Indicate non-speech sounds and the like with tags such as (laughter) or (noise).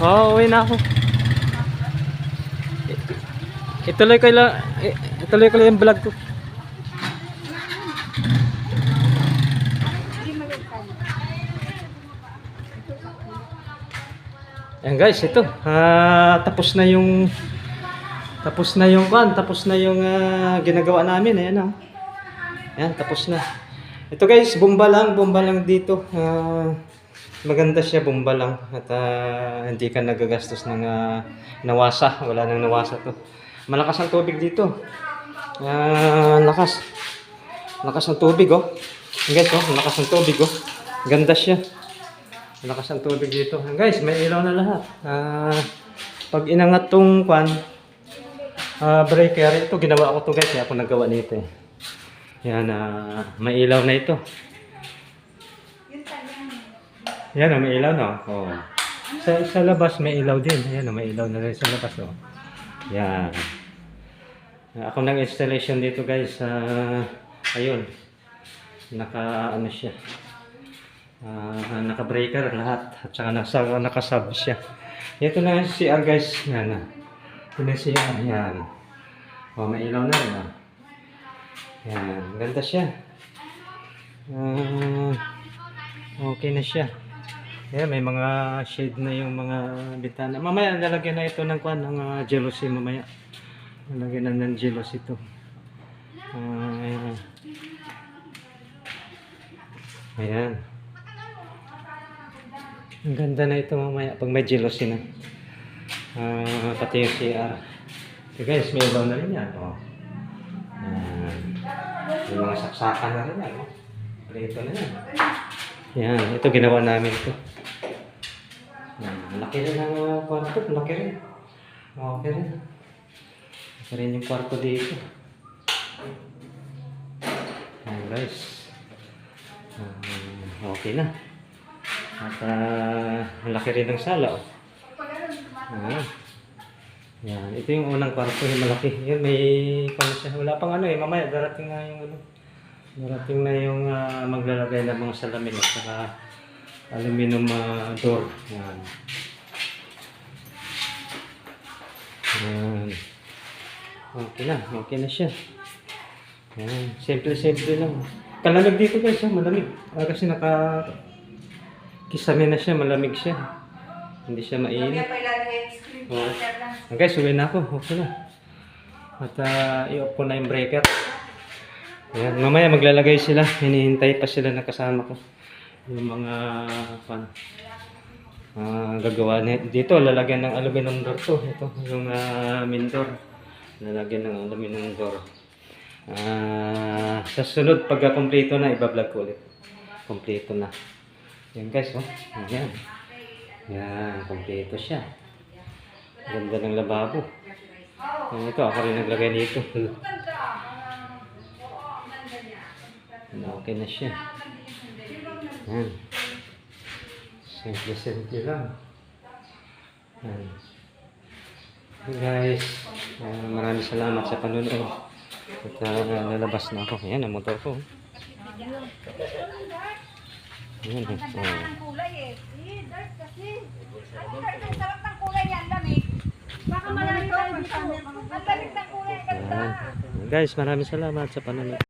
Oo, uwi na ako. Ituloy ko lang, ituloy ko lang yung vlog ko. Ayan guys, ito. Ah, tapos na yung tapos na yung kan, tapos na yung ah, ginagawa namin, ayan oh. Ayan, tapos na. Ito guys, bomba lang, bomba lang dito. Ah, maganda siya, bomba lang. At ah, hindi ka nagagastos ng ah, nawasa. Wala nang nawasa to. Malakas ang tubig dito. Ah, lakas. Lakas ng tubig oh. Guys, oh, lakas ng tubig oh. Ganda siya. Malakas ang tubig dito. Guys, may ilaw na lahat. Ah, pag inangat tong kwan, ah, breaker, ito ginawa ko to guys. Kaya ako nagawa nito eh. Yan, ah, may ilaw na ito. Yan, oh, may ilaw na. Oh. Sa, sa labas may ilaw din. Yan, oh, may ilaw na rin sa labas. Oh. Yan. Ako nang installation dito guys. Ah, ayun. Naka ano siya. Ah, naka breaker lahat. At saka nasa, naka-sub siya. Ito na yung CR guys. Yan. ah. Ito na yung CR. Yan. Oh, may ilaw na rin. Oh. Yan, ganda siya. Ah, okay na siya. Yan, may mga shade na yung mga bitana. Mamaya, lalagyan na ito ng kwan, ng uh, jealousy mamaya. Lalagyan na ng jealousy ito. Ah, ayan. Ayan. Ang ganda na ito mamaya pag may jealousy na. Ah, pati yung CR. So guys, may ilaw na rin yan. Oh. Yan. May mga saksakan na rin yan. Oh. Prito na yan. Yan, ito ginawa namin ito. Yan, laki rin ang uh, kwarto, laki rin. Okay rin. Laki rin yung kwarto dito. Yan guys. Ah, okay na. At ang laki rin ng sala. Oh. Ah. Yan, ito yung unang kwarto, yung malaki. Yan, may kwan siya. Wala pang ano eh, mamaya darating na yung ano. Darating na yung ah, maglalagay ng mga salamin at saka aluminum ah, door. Yan. Yan. Okay na, okay na siya. Yan, simple-simple lang. Kalamig dito guys, ah, malamig. Ah, kasi naka kisame na siya, malamig siya. Hindi siya mainit. Oo. Ah, guys, uwi na ako. Okay na. At ah, i-off ko na yung breaker. Ayan, mamaya maglalagay sila. Hinihintay pa sila na kasama ko. Yung mga pan ah, gagawa dito lalagyan ng aluminum door to. Ito yung uh, main door. Lalagyan ng aluminum door. Ah, sa sunod pagka kompleto na iba-vlog ko ulit. Kompleto na. Yan guys oh. Yan yan kompleto siya. Ganda ng lababo. Yan ito ako rin naglagay dito (laughs) okay na siya yan simple simple lang yan Okay guys, ah, maraming salamat sa panonood. At ah, lalabas na ako. Ayan, ang motor ko. Ayan, oh. Ang kulay eh. Eh, dark kasi. Ano dark ang sarap ng kulay ang lamig. Baka marami tayo dito. Ang lamig ng kulay, ganda. Guys, maraming salamat sa panonood.